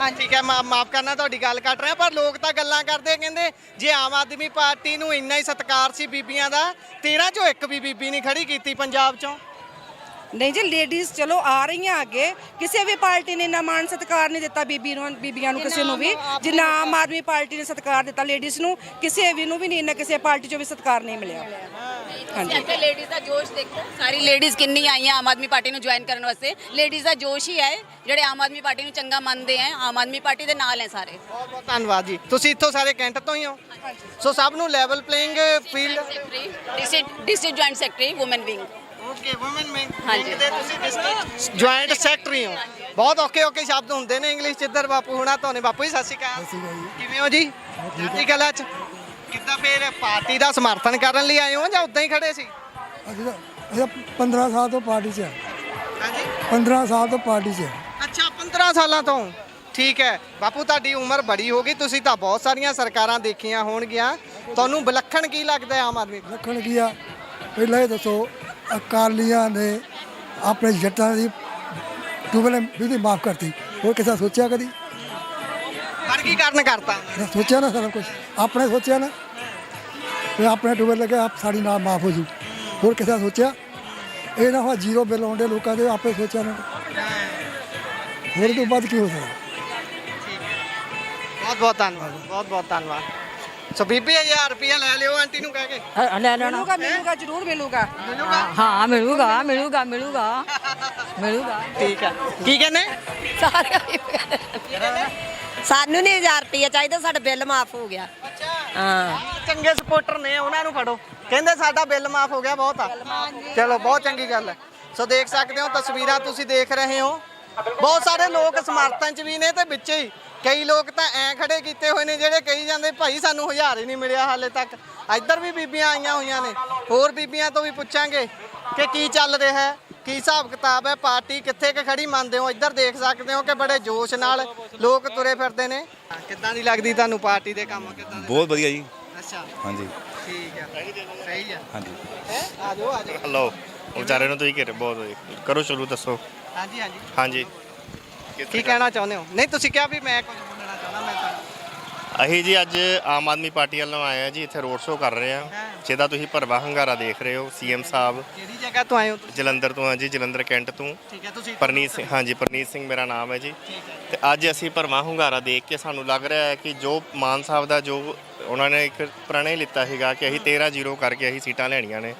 ਹਾਂ ਠੀਕ ਹੈ ਮਾਫ ਕਰਨਾ ਤੁਹਾਡੀ ਗੱਲ ਕੱਟ ਰਿਹਾ ਪਰ ਲੋਕ ਤਾਂ ਗੱਲਾਂ ਕਰਦੇ ਕਹਿੰਦੇ ਜੇ ਆਮ ਆਦਮੀ ਪਾਰਟੀ ਨੂੰ ਇੰਨਾ ਹੀ ਸਤਿਕਾਰ ਸੀ ਬੀਬੀਆਂ ਦਾ 13 ਚੋਂ ਇੱਕ ਵੀ ਬੀਬੀ ਨਹੀਂ ਖੜੀ ਕੀਤੀ ਪੰਜਾਬ 'ਚੋਂ। ਨਹੀਂ ਜੀ ਲੇਡੀਜ਼ ਚਲੋ ਆ ਰਹੀਆਂ ਅੱਗੇ ਕਿਸੇ ਵੀ ਪਾਰਟੀ ਨੇ ਇੰਨਾ ਮਾਣ ਸਤਿਕਾਰ ਨਹੀਂ ਦਿੱਤਾ ਬੀਬੀ ਨੂੰ ਬੀਬੀਆਂ ਨੂੰ ਕਿਸੇ ਨੂੰ ਵੀ। ਜਿੰਨਾ ਆਮ ਆਦਮੀ ਪਾਰਟੀ ਨੇ ਸਤਿਕਾਰ ਦਿੱਤਾ ਲੇਡੀਜ਼ ਨੂੰ ਕਿਸੇ ਵੀ ਨੂੰ ਵੀ ਨਹੀਂ ਇੰਨਾ ਕਿਸੇ ਪਾਰਟੀ 'ਚੋਂ ਵੀ ਸਤਿਕਾਰ ਨਹੀਂ ਮਿਲਿਆ। ਹਾਂਜੀ। ਇੱਥੇ ਲੇਡੀਜ਼ ਦਾ ਜੋਸ਼ ਦੇਖੋ। ਸਾਰੀ ਲੇਡੀਜ਼ ਕਿੰਨੀ ਆਈਆਂ ਆਮ ਆਦਮੀ ਪਾਰਟੀ ਨੂੰ ਜੁਆਇਨ ਕਰਨ ਵਾਸਤੇ। ਲੇਡੀਜ਼ ਦਾ ਜੋਸ਼ ਹੀ ਹੈ ਜਿਹੜੇ ਆਮ ਆਦਮੀ ਪਾਰਟੀ ਨੂੰ ਚੰਗਾ ਮੰਨਦੇ ਆ ਆਮ ਆਦਮੀ ਪਾਰਟੀ ਦੇ ਨਾਲ ਹੈ ਸਾਰੇ। ਬਹੁਤ ਬਹੁਤ ਧੰਨਵਾਦ ਜੀ। ਤੁਸੀਂ ਇੱਥੋਂ ਸਾਰੇ ਕੈਂਟ ਤੋਂ ਹੀ ਹੋ? ਸੋ ਸਭ ਨੂੰ level playing field secretary district district joint secretary woman wing okay woman ਮੈਂ ਹਾਂਜੀ। ਦੇ ਤੁਸੀਂ ਡਿਸਟ੍ਰਿਕਟ ਜੁਆਇੰਟ ਸੈਕਟਰੀ ਹੋ। ਬਹੁਤ ਔਖੇ ਔਖੇ ਸ਼ਬਦ ਹੁੰਦੇ ਨੇ ਇੰਗਲਿਸ਼ ਚ ਇੱਧਰ ਬਾਪੂ ਹੁਣਾ ਤੁਹਾਨੂੰ ਬਾਪੂ ਜੀ ਸਤਿ ਸ਼੍ਰੀ ਅਕਾਲ। ਕਿਵੇਂ ਹੋ ਜੀ? ਚੜ੍ਹਦੀ ਕਲਾ ਚ ਕਿੱਦਾਂ ਫੇਰ ਪਾਰਟੀ ਦਾ ਸਮਰਥਨ ਕਰਨ ਲਈ ਆਏ ਹੋ ਜਾਂ ਉਦਾਂ ਹੀ ਖੜੇ ਸੀ? ਅਸੀਂ ਤਾਂ ਅਸੀਂ ਤਾਂ 15 ਸਾਲ ਤੋਂ ਪਾਰਟੀ 'ਚ ਹੈ ਹਾਂਜੀ? 15 ਸਾਲ ਤੋਂ ਪਾਰਟੀ 'ਚ ਅੱਛਾ 15 ਸਾਲਾਂ ਤੋਂ। ਠੀਕ ਹੈ। ਬਾਪੂ ਤੁਹਾਡੀ ਉਮਰ ਬੜੀ ਹੋ ਗਈ। ਤੁਸੀਂ ਤਾਂ ਬਹੁਤ ਸਾਰੀਆਂ ਸਰਕਾਰਾਂ ਦੇਖੀਆਂ ਹੋਣਗੀਆਂ। ਤੁਹਾਨੂੰ ਵਿਲੱਖਣ ਕੀ ਲੱਗਦਾ ਹੈ ਆਮ ਆਦਮੀ? ਰੱਖਣ ਕੀ ਆ? ਪਹਿਲਾਂ ਇਹ ਦੱਸੋ ਅਕਾਲੀਆਂ ਨੇ ਆਪਣੇ ਜੱਟਾਂ ਦੀ ਟੂਬਲ ਬਿਜਲੀ ਮਾਫ ਕਰਤੀ। ਹੋਰ ਕਿਸੇ ਨੇ ਸੋਚਿਆ ਕਦੀ? ਪਰ ਕੀ ਕਾਰਨ ਕਰਤਾ? ਸੋਚਿਆ ਨਾ ਸਾਰਾ ਕੁਝ ਆਪਣੇ ਸੋਚਿਆ ਨਾ। ਵੀ ਆਪਣੇ ਟੂਬਲ ਲੱਗੇ ਆਪ ਸਾਡੀ ਨਾਲ ਮਾਫ ਹੋ ਜੂ। ਹੋਰ ਕਿਸੇ ਸੋਚਿਆ? ਇਹ ਨਾ ਹੋ ਜ਼ੀਰੋ ਬਿੱਲ ਆਉਂਦੇ ਲੋਕਾਂ ਦੇ ਆਪੇ ਸੋਚਿਆ ਨਾ। ਇਹ ਤੋਂ ਬਾਅਦ ਕੀ ਹੋ ਸਕਦਾ? ਬਹੁਤ ਬਹੁਤ ਧੰਨਵਾਦ ਬਹੁਤ ਬਹੁਤ ਧੰਨਵਾਦ। ਸੋ ਬੀਬੀ 1000 ਰੁਪਇਆ ਲੈ ਲਿਓ ਆਂਟੀ ਨੂੰ ਕਹਿ ਕੇ। ਲੈ ਲੈਣਾ। ਮਿਲੂਗਾ ਮਿਲੂਗਾ ਜ਼ਰੂਰ ਮਿਲੂਗਾ। ਹਾਂ ਮਿਲੂਗਾ ਮਿਲੂਗਾ ਮਿਲੂਗਾ। ਮਿਲੂਗਾ ਠੀਕ ਹੈ। ਕੀ ਕਹਿੰਦੇ? ਸਾਨੂੰ ਨਹੀਂ 1000 ਰੁਪਏ ਚਾਹੀਦਾ ਸਾਡਾ ਬਿੱਲ ਮਾਫ ਹੋ ਗਿਆ। ਹਾਂ। ਚੰਗੇ ਸਪੋਰਟਰ ਨੇ ਉਹਨਾਂ ਨੂੰ ਫੜੋ। ਕਹਿੰਦੇ ਸਾਡਾ ਬਿੱਲ ਮਾਫ ਹੋ ਗਿਆ ਬਹੁਤ ਆ। ਚਲੋ ਬਹੁਤ ਚੰਗੀ ਗੱਲ ਹੈ। ਸੋ ਦੇਖ ਸਕਦੇ ਹੋ ਤਸਵੀਰਾਂ ਤੁਸੀਂ ਦੇਖ ਰਹੇ ਹੋ। ਬਹੁਤ ਸਾਰੇ ਲੋਕ ਸਮਰਥਨ ਚ ਵੀ ਨੇ ਤੇ ਵਿੱਚ ਹੀ। ਕਈ ਲੋਕ ਤਾਂ ਐ ਖੜੇ ਕੀਤੇ ਹੋਏ ਨੇ ਜਿਹੜੇ ਕਹੀ ਜਾਂਦੇ ਭਾਈ ਸਾਨੂੰ ਹਜ਼ਾਰ ਹੀ ਨਹੀਂ ਮਿਲਿਆ ਹਾਲੇ ਤੱਕ। ਇੱਧਰ ਵੀ ਬੀਬੀਆਂ ਆਈਆਂ ਹੋਈਆਂ ਨੇ। ਹੋਰ ਬੀਬੀਆਂ ਤੋਂ ਵੀ ਪੁੱਛਾਂਗੇ ਕਿ ਕੀ ਚੱਲ ਰਿਹਾ ਹੈ। ਕੀ ਹਿਸਾਬ ਕਿਤਾਬ ਹੈ? ਪਾਰਟੀ ਕਿੱਥੇ ਕਿ ਖੜੀ ਮੰਨਦੇ ਹੋ? ਇੱਧਰ ਦੇਖ ਸਕਦੇ ਹੋ ਕਿ ਬੜੇ ਜੋਸ਼ ਨਾਲ ਲੋਕ ਤੁਰੇ ਫਿਰਦੇ ਨੇ। ਕਿੱਦਾਂ ਦੀ ਲੱਗਦੀ ਤੁਹਾਨੂੰ ਪਾਰਟੀ ਦੇ ਕੰਮ? ਕਿੱਦਾਂ ਦੇ? ਬਹੁਤ ਵਧੀਆ ਜੀ। ਅੱਛਾ। ਹਾਂਜੀ। ਠੀਕ ਹੈ ਸਹੀ ਹੈ ਹਾਂਜੀ। ਹੈ? ਆ ਜਾਓ ਆ ਜਾਓ। ਲਓ ਉਹ ਵਿਚਾਰੇ ਨੂੰ ਤੁਸੀਂ ਘੇਰੇ ਬਹੁਤ ਵਧੀਆ। ਕਰੋ ਸ਼ੁਰੂ ਦੱਸੋ। ਹਾਂਜੀ ਹਾਂਜੀ। ਹਾਂਜੀ। ਕੀ ਕਹਿਣਾ ਚਾਹੁੰਦੇ ਹੋ? ਨਹੀਂ ਤੁਸੀਂ ਕਿਹਾ ਵੀ ਮੈਂ ਕੁਝ ਬੋਲਣਾ ਚਾਹੁੰਦਾ ਮੈਂ ਤਾਂ ਅਸੀਂ ਜੀ ਅੱਜ ਆਮ ਆਦਮੀ ਪਾਰਟੀ ਵੱਲੋਂ ਆਏ ਆ ਜੀ ਇੱਥੇ ਰੋਡ ਸ਼ੋਅ ਕਰ ਰਹੇ ਆ। ਜਿਹਦਾ ਤੁਸੀਂ ਭਰਵਾ ਹੰਗਾਰਾ ਦੇਖ ਰਹੇ ਹੋ ਸੀਐਮ ਸਾਹਿਬ। ਕਿਹੜੀ ਜਗ੍ਹਾ ਤੋਂ ਆਏ ਹੋ ਤੁਸੀਂ? ਜਲੰਧਰ ਤੋਂ ਆ ਜੀ ਜਲੰਧਰ ਕੈਂਟ ਤੋਂ। ਠੀਕ ਹੈ ਤੁਸੀਂ ਪਰਨੀਤ ਸਿੰਘ ਹਾਂਜੀ ਪਰਨੀਤ ਸਿੰਘ ਮੇਰਾ ਨਾਮ ਹੈ ਜੀ। ਤੇ ਅੱਜ ਅਸੀਂ ਭਰਵਾਂ ਹੁੰਗਾਰਾ ਦੇਖ ਕੇ ਸਾਨੂੰ ਲੱਗ ਰਿਹਾ ਹੈ ਕਿ ਜੋ ਮਾਨ ਸਾਹਿਬ ਦਾ ਜੋ ਉਹਨਾਂ ਨੇ ਇੱਕ ਪ੍ਰਣੈ ਲਿੱਤਾ ਸੀਗਾ ਕਿ ਅਸੀਂ 13 ਜ਼ੀਰੋ ਕਰਕੇ ਅਸੀਂ ਸੀਟਾਂ ਲੈਣੀਆਂ ਨੇ।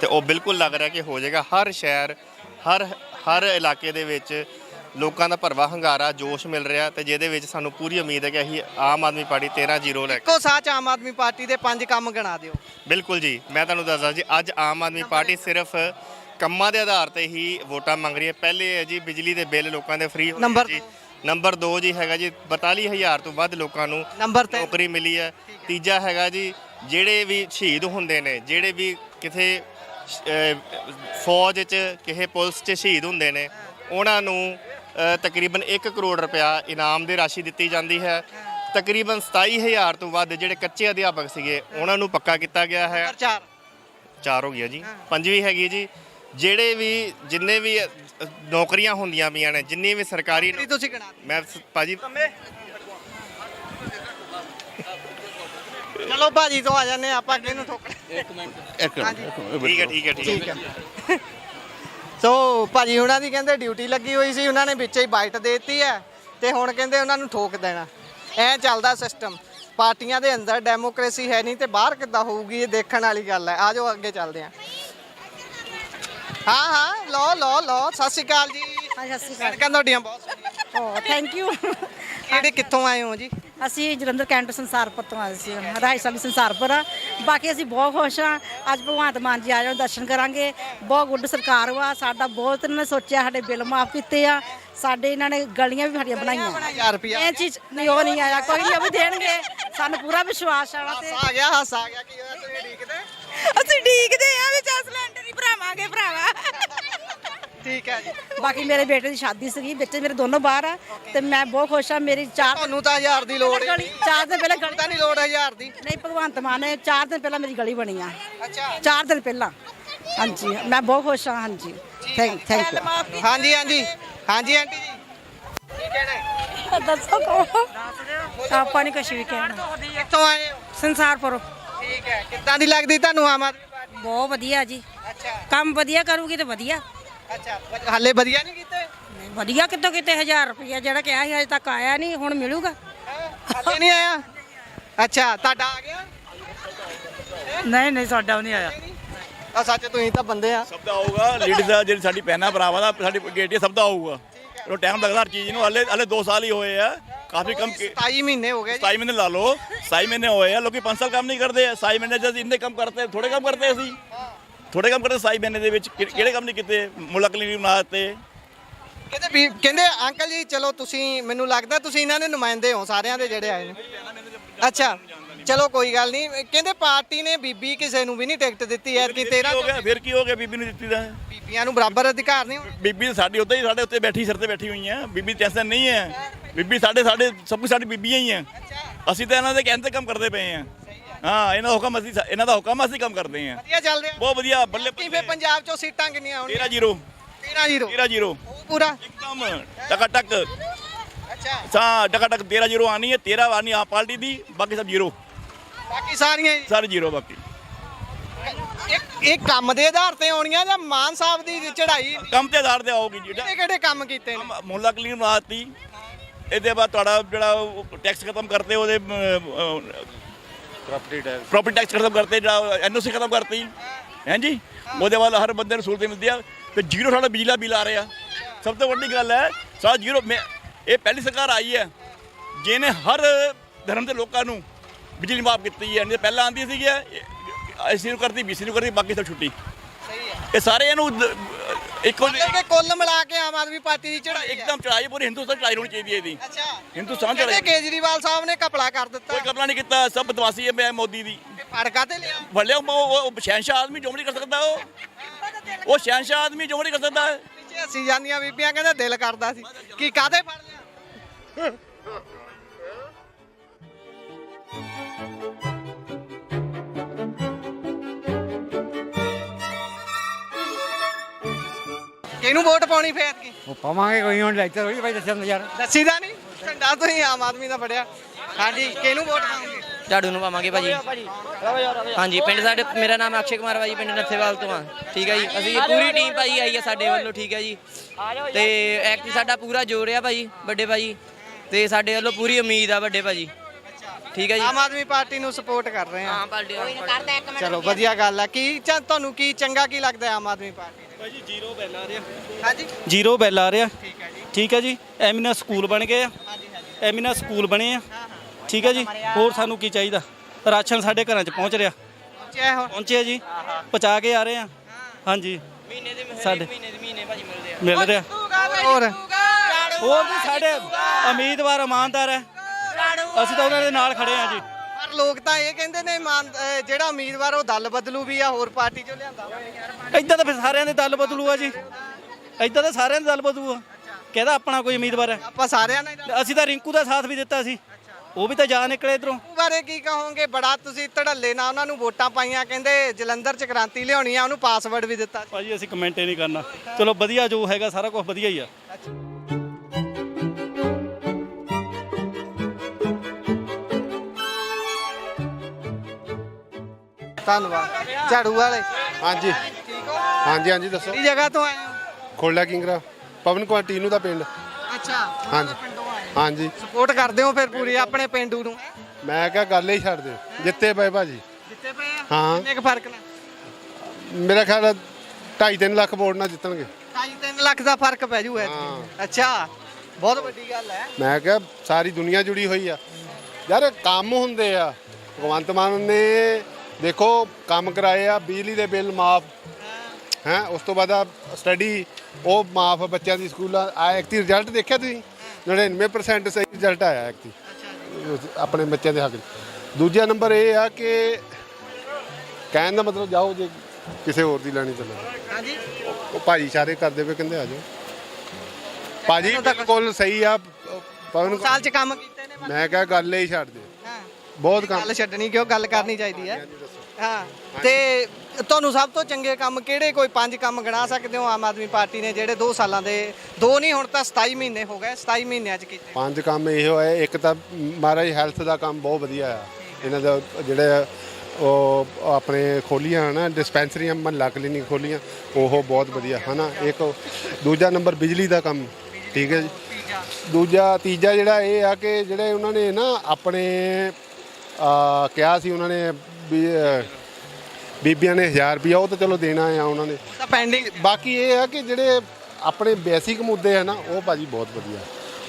ਤੇ ਉਹ ਬਿਲਕੁਲ ਲੱਗ ਰਿਹਾ ਕਿ ਹੋ ਜਾਏਗਾ। ਹਰ ਸ਼ਹਿਰ ਹਰ ਹਰ ਇਲਾਕੇ ਦੇ ਵਿੱਚ ਲੋਕਾਂ ਦਾ ਭਰਵਾ ਹੰਗਾਰਾ ਜੋਸ਼ ਮਿਲ ਰਿਹਾ ਤੇ ਜਿਹਦੇ ਵਿੱਚ ਸਾਨੂੰ ਪੂਰੀ ਉਮੀਦ ਹੈ ਕਿ ਅਸੀਂ ਆਮ ਆਦਮੀ ਪਾਰਟੀ 13 ਜ਼ੀਰੋ ਲੈ ਕੇ ਇੱਕੋ ਸਾਚ ਆਮ ਆਦਮੀ ਪਾਰਟੀ ਦੇ ਪੰਜ ਕੰਮ ਗਿਣਾ ਦਿਓ। ਬਿਲਕੁਲ ਜੀ ਮੈਂ ਤੁਹਾਨੂੰ ਦੱਸਦਾ ਜੀ ਅੱਜ ਆਮ ਆਦਮੀ ਪਾਰਟੀ ਸਿਰਫ ਕੰਮਾਂ ਦੇ ਆਧਾਰ ਤੇ ਹੀ ਵੋਟਾਂ ਮੰਗ ਰਹੀ ਹੈ। ਪਹਿਲੇ ਹੈ ਜੀ ਬਿਜਲੀ ਦੇ ਬਿੱਲ ਲੋਕਾਂ ਦੇ ਫ੍ਰੀ ਨੰਬਰ ਜੀ। ਨੰਬਰ 2 ਜੀ ਹੈਗਾ ਜੀ 42000 ਤੋਂ ਵੱਧ ਲੋਕਾਂ ਨੂੰ ਨੰਬਰ ਤਿੰਨ ਨੌਕਰੀ ਮਿਲੀ ਹੈ। ਤੀਜਾ ਹੈਗਾ ਜੀ ਜਿਹੜੇ ਵੀ ਸ਼ਹੀਦ ਹੁੰਦੇ ਨੇ ਜਿਹੜੇ ਵੀ ਕਿਥੇ ਫੌਜ 'ਚ ਕਿਸੇ ਪੁਲਿਸ 'ਚ ਸ਼ਹੀਦ ਹੁੰਦੇ ਨੇ ਉਹਨਾਂ ਨੂੰ ਤਕਰੀਬਨ 1 ਕਰੋੜ ਰੁਪਇਆ ਇਨਾਮ ਦੀ ਰਾਸ਼ੀ ਦਿੱਤੀ ਜਾਂਦੀ ਹੈ। ਤਕਰੀਬਨ 27000 ਤੋਂ ਵੱਧ ਜਿਹੜੇ ਕੱਚੇ ਅਧਿਆਪਕ ਸੀਗੇ ਉਹਨਾਂ ਨੂੰ ਪੱਕਾ ਕੀਤਾ ਗਿਆ ਹੈ। 4 ਚਾਰ। ਹੋ ਗਿਆ ਜੀ। ਪੰਜਵੀਂ ਹੈਗੀ ਜੀ। ਜਿਹੜੇ ਵੀ ਜਿੰਨੇ ਵੀ ਨੌਕਰੀਆਂ ਹੁੰਦੀਆਂ ਪਈਆਂ ਨੇ ਜਿੰਨੀ ਵੀ ਸਰਕਾਰੀ ਤੁਸੀਂ ਗਿਣਾ ਮੈਂ ਭਾਜੀ ਚਲੋ ਭਾਜੀ ਤੋਂ ਆ ਜਾਂਦੇ ਆਪਾਂ ਕਿਹਨੂੰ ਠੋਕਣਾ ਠੀਕ ਹੈ ਠੀਕ ਹੈ। ਠੀਕ ਹੈ। ਸੋ ਭਾਜੀ ਉਹਨਾਂ ਦੀ ਕਹਿੰਦੇ ਡਿਊਟੀ ਲੱਗੀ ਹੋਈ ਸੀ ਉਹਨਾਂ ਨੇ ਵਿੱਚ ਹੀ ਬਾਈਟ ਦੇਤੀ ਹੈ ਤੇ ਹੁਣ ਕਹਿੰਦੇ ਉਹਨਾਂ ਨੂੰ ਠੋਕ ਦੇਣਾ। ਐ ਚੱਲਦਾ ਸਿਸਟਮ ਪਾਰਟੀਆਂ ਦੇ ਅੰਦਰ ਡੈਮੋਕ੍ਰੇਸੀ ਹੈ ਨਹੀਂ ਤੇ ਬਾਹਰ ਕਿੱਦਾਂ ਹੋਊਗੀ ਇਹ ਦੇਖਣ ਵਾਲੀ ਗੱਲ ਹੈ। ਆਜੋ ਅੱਗੇ ਚੱਲਦੇ ਹਾਂ। ਹਾਂ ਹਾਂ ਲੋ ਲੋ ਲੋ ਸਤਿ ਸ਼੍ਰੀ ਅਕਾਲ ਜੀ। ਸਤਿ ਸ਼੍ਰੀ ਸੜਕਾਂ ਤੁਹਾਡੀਆਂ ਬਹੁਤ ਸੋਹਣੀਆਂ ਥੈਂਕ ਯੂ ਕਿਹੜੇ ਕਿੱਥੋਂ ਆਏ ਹੋ ਜੀ? ਅਸੀਂ ਜਲੰਧਰ ਕੈਂਟ ਸੰਸਾਰਪੁਰ ਤੋਂ ਆਏ ਸੀ ਰਾਈ ਸਾਹਿਬ ਸੰਸਾਰਪੁਰ। ਆ ਬਾਕੀ ਅਸੀਂ ਬਹੁਤ ਖੁਸ਼ ਆ ਅੱਜ ਭਗਵੰਤ ਮਾਨ ਜੀ ਆਏ ਹੋਏ ਦਰਸ਼ਨ ਕਰਾਂਗੇ। ਬਹੁਤ ਗੁੱਡ ਸਰਕਾਰ ਵਾ। ਸਾਡਾ ਬਹੁਤ ਇਹਨਾਂ ਨੇ ਸੋਚਿਆ ਸਾਡੇ ਬਿੱਲ ਮਾਫ ਕੀਤੇ ਆ। ਸਾਡੇ ਇਹਨਾਂ ਨੇ ਗਲੀਆਂ ਵੀ ਸਾਡੀਆਂ ਬਣਾਈਆਂ। 1000 ਰੁਪਿਆ ਇਹ ਚੀਜ਼ ਨਹੀਂ ਉਹ ਨਹੀਂ ਆਇਆ। ਕੋਈ ਨਹੀਂ ਉਹ ਵੀ ਦੇਣਗੇ। ਸਾਨੂੰ ਪੂਰਾ ਵਿਸ਼ਵਾਸ ਆ ਤੇ। ਆ ਗਿਆ ਹੱਸ ਆ ਗਿਆ। ਕੀ ਹੋਇਆ? ਤੁਸੀਂ ਢੀਕਦੇ ਅਸੀਂ ਢੀਕਦੇ ਆ ਵੀ ਚਾ ਸਿਲੰਡਰ ਹੀ ਭਰਾਵਾਂਗੇ ਭਰਾਵਾ। ਠੀਕ ਹੈ ਜੀ। ਬਾਕੀ ਮੇਰੇ ਬੇਟੇ ਦੀ ਸ਼ਾਦੀ ਸੀਗੀ ਬੱਚੇ ਮੇਰੇ ਦੋਨੋਂ ਬਾਹਰ ਆ ਤੇ ਮੈਂ ਬਹੁਤ ਖੁਸ਼ ਆ ਮੇਰੀ ਚਾਰ ਤੁਹਾਨੂੰ ਤਾਂ 1000 ਦੀ ਲੋੜ ਹੀ ਗਲੀ ਚਾਰ ਦਿਨ ਪਹਿਲਾਂ ਗਲੀ ਤਾਂ ਨਹੀਂ ਲੋੜ 1000 ਦੀ। ਨਹੀਂ ਭਗਵੰਤ ਮਾਨ ਨੇ 4 ਦਿਨ ਪਹਿਲਾਂ ਮੇਰੀ ਗਲੀ ਬਣੀ ਆ। ਅੱਛਾ। 4 ਦਿਨ ਪਹਿਲਾਂ। ਹਾਂਜੀ ਮੈਂ ਬਹੁਤ ਖੁਸ਼ ਹਾਂ। ਹਾਂਜੀ ਥੈਂਕ ਥੈਂਕ ਯੂ ਹਾਂਜੀ ਹਾਂਜੀ। ਹਾਂਜੀ ਆਂਟੀ ਜੀ। ਕੀ ਕਹਿਣਾ ਹੈ? ਦੱਸੋ ਕੋ ਆਪਾਂ ਨਹੀਂ ਕੁਝ ਵੀ ਕਹਿਣਾ। ਕਿੱਥੋਂ ਆਏ ਹੋ? ਸੰਸਾਰਪੁਰ ਠੀਕ ਹੈ। ਕਿੱਦਾਂ ਦੀ ਲੱਗਦੀ ਤੁਹਾਨੂੰ ਆਮ ਆਦਮੀ ਬਹੁਤ ਵਧੀਆ ਜੀ। ਅੱਛਾ। ਕੰਮ ਵਧੀਆ ਕਰੂਗੀ ਤੇ ਵਧੀਆ। ਅੱਛਾ ਹਾਲੇ ਵਧੀਆ ਨਹੀਂ ਕੀਤੇ? ਨਹੀਂ, ਵਧੀਆ ਕਿਤੋਂ ਕਿਤੇ? 1000 ਰੁਪਇਆ ਜਿਹੜਾ ਕਿਹਾ ਸੀ ਅਜੇ ਤੱਕ ਆਇਆ ਨਹੀਂ ਹੁਣ ਮਿਲੂਗਾ। ਹੈਂ? ਹਾਲੇ ਨਹੀਂ ਆਇਆ? ਅੱਛਾ ਤੁਹਾਡਾ ਆ ਗਿਆ? ਨਹੀਂ ਨਹੀਂ ਸਾਡਾ ਨਹੀਂ ਆਇਆ। ਆ ਸੱਚ ਤੁਸੀਂ ਤਾਂ ਬੰਦੇ ਆ। ਸਭ ਦਾ ਆਊਗਾ ਲੀਡਰ ਦਾ ਜਿਹੜੀ ਸਾਡੀ ਪੈਨਾ ਭਰਾਵਾ ਦਾ ਸਾਡੀ ਗੇਟੀ ਸਭ ਦਾ ਆਊਗਾ। ਉਹ ਟਾਈਮ ਲੱਗਦਾ ਹਰ ਚੀਜ਼ ਨੂੰ। ਹਲੇ ਹਲੇ 2 ਸਾਲ ਹੀ ਹੋਏ ਆ। ਕਾਫੀ ਕਮ 27 ਮਹੀਨੇ ਹੋ ਗਏ ਜੀ। 27 ਮਹੀਨੇ ਲਾ ਲਓ। 27 ਮਹੀਨੇ ਹੋਏ ਆ। ਲੋਕੀ 5 ਸਾਲ ਕੰਮ ਨਹੀਂ ਕਰਦੇ 27 ਮਹੀਨੇ ਜਦ ਇੰਨੇ ਕੰਮ ਕਰਤੇ ਥੋੜੇ ਕੰਮ ਕਰਦੇ ਅਸੀਂ। ਥੋੜੇ ਕੰਮ ਕਰਦੇ 27 ਮਹੀਨੇ ਦੇ ਵਿੱਚ ਕਿ- ਕਿਹੜੇ ਕੰਮ ਨਹੀਂ ਕੀਤੇ? ਮੁਲਕ ਲਈ ਬਣਾ ਦਿੱਤੇ ਕਹਿੰਦੇ ਵੀ ਕਹਿੰਦੇ ਅੰਕਲ ਜੀ ਚਲੋ ਤੁਸੀਂ ਮੈਨੂੰ ਲੱਗਦਾ ਤੁਸੀਂ ਇਹਨਾਂ ਦੇ ਨੁਮਾਇੰਦੇ ਹੋ ਸਾਰਿਆਂ ਦੇ ਜਿਹੜੇ ਆਏ ਨੇ। ਅੱਛਾ ਚਲੋ ਕੋਈ ਗੱਲ ਨਹੀਂ ਕਹਿੰਦੇ ਪਾਰਟੀ ਨੇ ਬੀਬੀ ਕਿਸੇ ਨੂੰ ਵੀ ਨਹੀਂ ਟਿਕਟ ਦਿੱਤੀ ਐ ਕਿ ਕੀ 13 ਹੋ ਗਿਆ? ਫਿਰ ਕੀ ਹੋ ਗਿਆ? ਬੀਬੀ ਨੂੰ ਦਿੱਤੀ ਦਾ ਬੀਬੀਆਂ ਨੂੰ ਬਰਾਬਰ ਅਧਿਕਾਰ ਨਹੀਂ ਹੋਣੇ। ਬੀਬੀ ਸਾਡੀ ਉੱਤੇ ਹੀ ਸਾਡੇ ਉੱਤੇ ਬੈਠੀ ਸਿਰ ਤੇ ਬੈਠੀ ਹੋਈ ਆ ਬੀਬੀ ਟੈਨਸ਼ਨ ਨਹੀਂ ਹੈ। ਬੀਬੀ ਸਾਡੇ ਸਾਡੇ ਸਭ ਕੁਝ ਸਾਡੀ ਬੀਬੀਆਂ ਹੀ ਆ ਅਸੀਂ ਤਾਂ ਇਹਨਾਂ ਦੇ ਕਹਿਣ ਤੇ ਕੰਮ ਕਰਦੇ ਪਏ ਆ ਹਾਂ ਇਹਨਾਂ ਦਾ ਹੁਕਮ ਅਸੀਂ ਇਹਨਾਂ ਦਾ ਹੁਕਮ ਅਸੀਂ ਕੰਮ ਕਰਦੇ ਆ ਵਧੀਆ ਚੱਲ ਰਿਹਾ। ਬਹੁਤ ਵਧੀਆ ਬੱਲੇ ਕੀ ਫੇ ਪੰਜਾਬ ਚੋਂ ਸੀਟਾਂ ਕਿੰਨੀਆਂ ਆਉਣਗੀਆਂ 13 0 13 ਜ਼ੀਰੋ? 13 0 ਪੂਰਾ? ਇੱਕਦਮ ਟਕਾ ਟਕ ਅੱਛਾ। ਸਾ ਟਕਾ ਟਕ 13 0 ਆਣੀ ਹੈ 13 ਆਣੀ ਆ ਪਾਰਟੀ ਦੀ ਬਾਕੀ ਸਭ ਜ਼ੀਰੋ। ਬਾਕੀ ਸਾਰੀਆਂ ਹੀ। ਸਾਰੇ ਜ਼ੀਰੋ ਬਾਕੀ। ਇਹ ਕੰਮ ਦੇ ਆਧਾਰ ਤੇ ਆਉਣੀਆਂ ਜਾਂ ਮਾਨ ਸਾਹਿਬ ਦੀ ਚੜ੍ਹਾਈ? ਕੰਮ ਤੇ ਆਧਾਰ ਤੇ ਆਉਗੀ ਜੀ। ਕਿਹੜੇ ਕਿਹੜੇ ਕੰਮ ਕੀਤੇ ਨੇ? ਮੁੱਲਾ ਕਲੀਨ ਬਣਾਤੀ ਇਹਦੇ ਬਾਅਦ ਤੁਹਾਡਾ ਜਿਹੜਾ ਟੈਕਸ ਖਤਮ ਕਰਤੇ ਉਹਦੇ ਪ੍ਰਾਪਰਟੀ ਟੈਕਸ ਪ੍ਰਾਪਰਟੀ ਟੈਕਸ ਖਤਮ ਕਰਤੇ, ਜਿਹੜਾ ਐਨਓਸੀ ਖਤਮ ਕਰਤੀ। ਹੈਂ ਜੀ? ਉਹਦੇ ਬਾਅਦ ਹਰ ਬੰਦੇ ਨੂੰ ਸਹੂਲਤ ਮਿਲਦੀ ਆ। ਤੇ ਜ਼ੀਰੋ ਸਾਡਾ ਬਿਜਲੀ ਦਾ ਬਿੱਲ ਆ ਰਿਹਾ। ਸਭ ਤੋਂ ਵੱਡੀ ਗੱਲ ਹੈ, ਸਾਡਾ ਜ਼ੀਰੋ ਮੈਂ ਇਹ ਪਹਿਲੀ ਸਰਕਾਰ ਆਈ ਹੈ, ਜਿਹਨੇ ਹਰ ਧਰਮ ਦੇ ਲੋਕਾਂ ਨੂੰ ਬਿਜਲੀ ਮਾਫ ਕੀਤੀ ਹੈ। ਨਹੀਂ ਤਾਂ ਪਹਿਲਾਂ ਆਂਦੀ ਸੀਗੀ ਐਸੀ ਨੂੰ ਕਰਦੀ ਬੀਸੀ ਨੂੰ ਕਰਦੀ ਬਾਕੀ ਸਭ ਛੁੱਟੀ। ਇਹ ਸਾਰੇ ਇਹਨੂੰ ਇੱਕੋ ਜਿਹੀ- ਮਤਲਬ ਕੁੱਲ ਮਿਲਾ ਕੇ ਆਮ ਆਦਮੀ ਪਾਰਟੀ ਦੀ ਚੜ੍ਹਾਈ ਇੱਕਦਮ ਚੜਾਈ ਪੂਰੀ ਹਿੰਦੁਸਤਾਨ ਚੜਾਈ ਹੋਣੀ ਚਾਹੀਦੀ ਇਹਦੀ। ਅੱਛਾ। ਹਿੰਦੁਸਤਾਨ ਕਹਿੰਦੇ ਚੜਾਈ ਕੇਜਰੀਵਾਲ ਸਾਹਿਬ ਨੇ ਕਪੜਾ ਕਰ ਦਿੱਤਾ। ਕੋਈ ਕਪੜਾ ਨਹੀਂ ਕੀਤਾ ਸਭ ਬਦਮਾਸ਼ੀ ਹੈ ਮੈਂ ਮੋਦੀ ਦੀ। ਫੜਕਾ ਤੇ ਲਿਆ? ਵੱਲਿਆ ਉਹ ਉਹ ਆਦਮੀ ਜੋ ਨਹੀਂ ਕਰ ਸਕਦਾ ਉਹ। ਉਹ ਸ਼ਹਿਨਸ਼ਾਹ ਆਦਮੀ ਜੋ ਨਹੀਂ ਕਰ ਸਕਦਾ। ਪਿੱਛੇ ਅਸੀਂ ਜਾਂਦੀਆਂ ਬੀਬੀਆਂ ਕਹਿੰਦੇ ਦਿਲ ਕਰਦਾ ਸੀ। ਕੀ ਕਾਦੇ ਫੜ ਲਿਆ? ਕਿਹਨੂੰ ਵੋਟ ਪਾਉਣੀ ਫੇਰ ਕੀ ਉਹ ਪਾਵਾਂਗੇ ਕੋਈ ਹੁਣ ਲੈਕਚਰ ਥੋੜੀ ਭਾਈ ਦੱਸਣ ਯਾਰ। ਦੱਸੀ ਦਾ ਨਹੀਂ? ਝੰਡਾ ਤੁਸੀਂ ਆਮ ਆਦਮੀ ਦਾ ਫੜਿਆ। ਹਾਂਜੀ ਕਿਹਨੂੰ ਵੋਟ ਪਾਉਂਗੇ ਝਾੜੂ ਨੂੰ ਪਾਵਾਂਗੇ ਭਾਜੀ। ਹਾਂਜੀ ਪਿੰਡ ਸਾਡੇ ਮੇਰਾ ਨਾਮ ਅਕਸ਼ੇ ਕੁਮਾਰ ਭਾਜੀ ਪਿੰਡ ਨੱਥੇਵਾਲ ਤੋਂ ਆ। ਠੀਕ ਹੈ ਜੀ? ਅਸੀਂ ਪੂਰੀ ਟੀਮ ਭਾਜੀ ਆਈ ਹੈ ਸਾਡੇ ਵੱਲੋਂ ਠੀਕ ਹੈ ਜੀ? ਤੇ ਐਕਟ ਸਾਡਾ ਪੂਰਾ ਜੋਰ ਆ ਭਾਜੀ ਵੱਡੇ ਭਾਜੀ। ਤੇ ਸਾਡੇ ਵੱਲੋਂ ਪੂਰੀ ਉਮੀਦ ਆ ਵੱਡੇ ਭਾਜੀ। ਠੀਕ ਹੈ ਜੀ? ਆਮ ਆਦਮੀ ਪਾਰਟੀ ਨੂੰ ਸਪੋਰਟ ਕਰ ਰਹੇ ਆ। ਹਾਂ ਪਾਰਟੀ ਚਲੋ ਵਧੀਆ ਗੱਲ ਆ। ਕੀ ਚ- ਤੁਹਾਨੂੰ ਕੀ ਚੰਗਾ ਕੀ ਲੱਗਦਾ ਆਮ ਆਦਮੀ ਪਾਰਟੀ ਭਾਜੀ ਜ਼ੀਰੋ ਬੈਲ ਆ ਰਿਹਾ। ਹਾਂਜੀ। ਜ਼ੀਰੋ ਬੈਲ ਆ ਰਿਹਾ। ਠੀਕ ਹੈ ਜੀ। ਠੀਕ ਹੈ ਜੀ। ਐਮੀਨਸ ਸਕੂਲ ਬਣ ਗਏ ਆ। ਹਾਂਜੀ ਹਾਂਜੀ। ਐਮੀਨਸ ਸਕੂਲ ਬਣੇ ਆ। ਠੀਕ ਹੈ ਜੀ। ਹੋਰ ਸਾਨੂੰ ਕੀ ਚਾਹੀਦਾ? ਰਾਸ਼ਨ ਸਾਡੇ ਘਰਾਂ 'ਚ ਪਹੁੰਚ ਰਿਹਾ। ਪਹੁੰਚਿਆ ਹੁਣ। ਪਹੁੰਚਿਆ ਜੀ। ਪਹੁੰਚਾ ਕੇ ਆ ਰਹੇ ਆ। ਹਾਂਜੀ। ਮਹੀਨੇ ਦੇ ਸਾਡੇ- ਮਹੀਨੇ ਦੇ ਮਹੀਨੇ ਭਾਜੀ ਮਿਲਦੇ ਆ। ਮਿਲ ਰਿਹਾ। ਹੋਰ। ਹੋਰ ਵੀ ਸਾਡੇ ਉਮੀਦਵਾਰ ਇਮਾਨਦਾਰ ਹੈ। ਅਸੀਂ ਤਾਂ ਉਹਨਾਂ ਦੇ ਨਾਲ ਖੜੇ ਆ ਜੀ। ਪਰ ਲੋਕ ਤਾਂ ਇਹ ਕਹਿੰਦੇ ਨੇ ਇਮਾਨ- ਅਹ ਜਿਹੜਾ ਉਮੀਦਵਾਰ ਉਹ ਦਲ ਬਦਲੂ ਵੀ ਆ ਹੋਰ ਪਾਰਟੀ ਚੋਂ ਲਿਆਂਦਾ। ਇਦਾਂ ਤਾਂ ਫਿਰ ਸਾਰਿਆਂ ਦੇ ਦਲ ਬਦਲੂ ਆ ਜੀ। ਇਦਾਂ ਤਾਂ ਸਾਰਿਆਂ ਦੇ ਦਲ ਬਦਲੂ ਆ। ਕਹਿੰਦਾ ਆਪਣਾ ਕੋਈ ਉਮੀਦਵਾਰ ਹੈ। ਆਪਾਂ ਸਾਰਿਆਂ ਨੇ ਅਸੀਂ ਤਾਂ ਰਿੰਕੂ ਦਾ ਸਾਥ ਵੀ ਦਿੱਤਾ ਸੀ। ਉਹ ਵੀ ਤਾਂ ਜਾ ਨਿਕਲੇ ਇਧਰੋਂ। ਬਾਰੇ ਕੀ ਕਹੋਗੇ? ਬੜਾ ਤੁਸੀਂ ਧੜੱਲੇ ਨਾਲ ਉਹਨਾਂ ਨੂੰ ਵੋਟਾਂ ਪਾਈਆਂ ਕਹਿੰਦੇ ਜਲੰਧਰ ਚ ਕ੍ਰਾਂਤੀ ਲਿਆਉਣੀ ਆ ਉਹਨੂੰ ਪਾਸਵਰਡ ਵੀ ਦਿੱਤਾ ਭਾਜੀ ਅਸੀਂ ਕਮੈਂਟ ਹੀ ਨਹੀਂ ਕਰਨਾ। ਚਲੋ ਵਧੀਆ ਜੋ ਹੈਗਾ ਸਾਰਾ ਕੁਝ ਵਧੀਆ ਹੀ ਆ। ਧੰਨਵਾਦ। ਝਾੜੂ ਵਾਲੇ। ਹਾਂਜੀ। ਹਾਂਜੀ ਹਾਂਜੀ ਦੱਸੋ। ਕਿਹੜੀ ਜਗ੍ਹਾ ਤੋਂ ਆਏ ਹੋ? ਖੋਲਾ ਕਿੰਗਰਾ। ਪਵਨ ਕੁਮਾਰ ਟੀਨੂ ਦਾ ਪਿੰਡ। ਅੱਛਾ ਹਾਂਜੀ। ਹਾਂਜੀ। ਸਪੋਰਟ ਕਰਦੇ ਹੋ ਫਿਰ ਪੂਰੀ ਆਪਣੇ ਪਿੰਡੂ ਨੂੰ? ਮੈਂ ਕਿਹਾ ਗੱਲ ਹੀ ਛੱਡ ਦਿਓ ਜਿੱਤੇ ਪਏ ਭਾਜੀ। ਜਿੱਤੇ ਪਏ ਆ? ਹਾਂ। ਕਿੰਨੇ ਕੁ ਫ਼ਰਕ ਨੇ? ਮੇਰਾ ਖਿਆਲ 2.5 ਲੱਖ ਵੋਟ ਨਾਲ ਜਿੱਤਣਗੇ। 2.5 ਲੱਖ ਦਾ ਫ਼ਰਕ ਪੈ ਜੂ ਐ ਅੱਛਾ ਬਹੁਤ ਵੱਡੀ ਗੱਲ ਹੈ। ਮੈਂ ਕਿਹਾ ਸਾਰੀ ਦੁਨੀਆ ਜੁੜੀ ਹੋਈ ਆ। ਯਾਰ ਕੰਮ ਹੁੰਦੇ ਆ। ਭਗਵੰਤ ਮਾਨ ਨੇ ਦੇਖੋ ਕੰਮ ਕਰਾਏ ਆ ਬਿਜਲੀ ਦੇ ਬਿੱਲ ਮਾਫ। ਹੈ। ਉਸ ਤੋਂ ਬਾਅਦ ਆ ਸਟੱਡੀ ਉਹ ਮਾਫ ਬੱਚਿਆਂ ਦੀ ਸਕੂਲਾਂ ਆ ਐਕਟੀ ਰਿਜ਼ਲਟ ਦੇਖਿਆ ਤੁਸੀਂ? 99% ਸਹੀ ਰਿਜ਼ਲਟ ਆਇਆ ਐਕਟੀ ਆਪਣੇ ਬੱਚਿਆਂ ਦੇ ਹੱਕ। ਦੂਜਾ ਨੰਬਰ ਇਹ ਆ ਕਿ ਕਹਿਣ ਦਾ ਮਤਲਬ ਜਾਓ ਜੇ ਕਿਸੇ ਹੋਰ ਦੀ ਲੈਣੀ ਚੱਲੋ। ਹਾਂਜੀ। ਉਹ ਭਾਜੀ ਸਾਰੇ ਕਰਦੇ ਪਏ ਕਹਿੰਦੇ ਆ ਜਾਓ। ਭਾਜੀ ਬਿਲਕੁਲ ਸਹੀ ਆ ਪਵਨ ਸਾਲ ਚ ਕੰਮ ਕੀਤੇ ਨੇ ਮੈਂ ਕਿਹਾ ਗੱਲ ਹੀ ਛੱਡ ਦੇ। ਬਹੁਤ ਕੰਮ ਗੱਲ ਛੱਡਣੀ ਕਿਉਂ ਗੱਲ ਕਰਨੀ ਚਾਹੀਦੀ ਹੈ? ਹਾਂ, ਤੇ ਤੁਹਾਨੂੰ ਸਭ ਤੋਂ ਚੰਗੇ ਕੰਮ ਕਿਹੜੇ ਕੋਈ ਪੰਜ ਕੰਮ ਗਿਣਾ ਸਕਦੇ ਹੋ ਆਮ ਆਦਮੀ ਪਾਰਟੀ ਨੇ ਜਿਹੜੇ 2 ਸਾਲਾਂ ਦੇ, ਦੋ ਨਹੀਂ, ਹੁਣ ਤਾਂ 27 ਮਹੀਨੇ ਹੋ ਗਏ 27 ਮਹੀਨਿਆਂ ਚ ਕੀਤੇ। ਪੰਜ ਕੰਮ ਇਹ ਹੋਏ ਇੱਕ ਤਾਂ ਮਹਾਰਾਜ ਹੈਲਥ ਦਾ ਕੰਮ ਬਹੁਤ ਵਧੀਆ ਆ। ਇਹਨਾਂ ਦਾ ਜਿਹੜੇ ਉਹ ਆਪਣੇ ਖੋਲੀਆਂ ਹਨਾ ਡਿਸਪੈਂਸਰੀਆਂ ਮਹੱਲਾ ਕਲੀਨਿਕ ਖੋਲੀਆਂ, ਉਹ ਬਹੁਤ ਵਧੀਆ, ਹਨਾ? ਇੱਕ ਦੂਜਾ ਨੰਬਰ ਬਿਜਲੀ ਦਾ ਕੰਮ, ਠੀਕ ਹੈ ਜੀ। ਦੂਜਾ, ਤੀਜਾ ਜਿਹੜਾ ਇਹ ਆ ਕਿ ਜਿਹੜੇ ਉਹਨਾਂ ਨੇ ਨਾ ਆਪਣੇ ਆ ਕਿਹਾ ਸੀ ਉਹਨਾਂ ਨੇ ਵੀ ਬੀਬੀਆਂ ਨੇ 1000 ਰੁਪਇਆ ਉਹ ਤਾਂ ਚਲੋ ਦੇਣਾ ਆ ਉਹਨਾਂ ਨੇ। ਤਾਂ ਪੈਂਡਿੰਗ ਬਾਕੀ ਇਹ ਆ ਕਿ ਜਿਹੜੇ ਆਪਣੇ ਬੇਸਿਕ ਮੁੱਦੇ ਆ ਨਾ ਉਹ ਭਾਜੀ ਬਹੁਤ ਵਧੀਆ।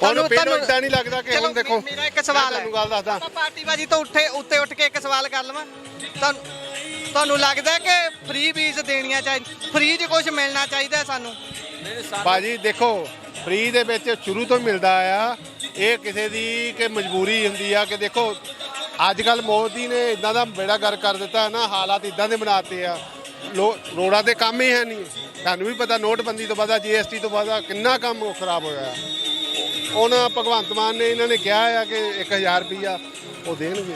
ਉਹਨੂੰ ਤੁਹਾਨੂੰ- ਇਦਾਂ ਨਹੀਂ ਲੱਗਦਾ ਕਿ ਚਲੋ, ਹੁਣ ਦੇਖੋ ਮੇਰਾ ਇੱਕ ਸਵਾਲ ਹੈ। ਤੁਹਾਨੂੰ ਗੱਲ ਦੱਸਦਾ। ਆਪਾਂ ਪਾਰਟੀਬਾਜੀ ਤੋਂ ਉੱਠੇ ਉੱਤੇ ਉੱਠ ਕੇ ਇੱਕ ਸਵਾਲ ਕਰ ਲਵਾਂ। ਤੁਹਾਨੂੰ ਤੁਹਾਨੂੰ ਲੱਗਦਾ ਹੈ ਕਿ ਫ੍ਰੀ ਬੀਜ ਦੇਣੀਆਂ ਚਾਹੀਦੀ ਫ੍ਰੀ 'ਚ ਕੁਝ ਮਿਲਣਾ ਚਾਹੀਦਾ ਹੈ ਸਾਨੂੰ? ਭਾਜੀ ਦੇਖੋ ਫ੍ਰੀ ਦੇ ਵਿੱਚ ਸ਼ੁਰੂ ਤੋਂ ਮਿਲਦਾ ਆ। ਇਹ ਕਿਸੇ ਦੀ ਕਿ ਮਜਬੂਰੀ ਹੁੰਦੀ ਆ ਕਿ ਦੇਖੋ ਅੱਜ ਕੱਲ ਮੋਦੀ ਨੇ ਇਦਾਂ ਦਾ ਬੇੜਾ ਗਰ ਕਰ ਦਿੱਤਾ ਹੈ ਨਾ, ਹਾਲਾਤ ਇਦਾਂ ਦੇ ਬਣਾਤੇ ਆ। ਲੋ- ਰੋਡਾਂ ਦੇ ਕੰਮ ਹੀ ਹੈ ਨਹੀਂ। ਤੁਹਾਨੂੰ ਵੀ ਪਤਾ, ਨੋਟਬੰਦੀ ਤੋਂ ਬਾਅਦ, ਜੀਐਸਟੀ ਤੋਂ ਬਾਅਦ ਕਿੰਨਾ ਕੰਮ ਖਰਾਬ ਹੋਇਆ ਉਹਨਾਂ ਭਗਵੰਤ ਮਾਨ ਨੇ ਇਹਨਾਂ ਨੇ ਕਿਹਾ ਆ ਕਿ 1000 ਰੁਪਈਆ ਉਹ ਦੇਣਗੇ।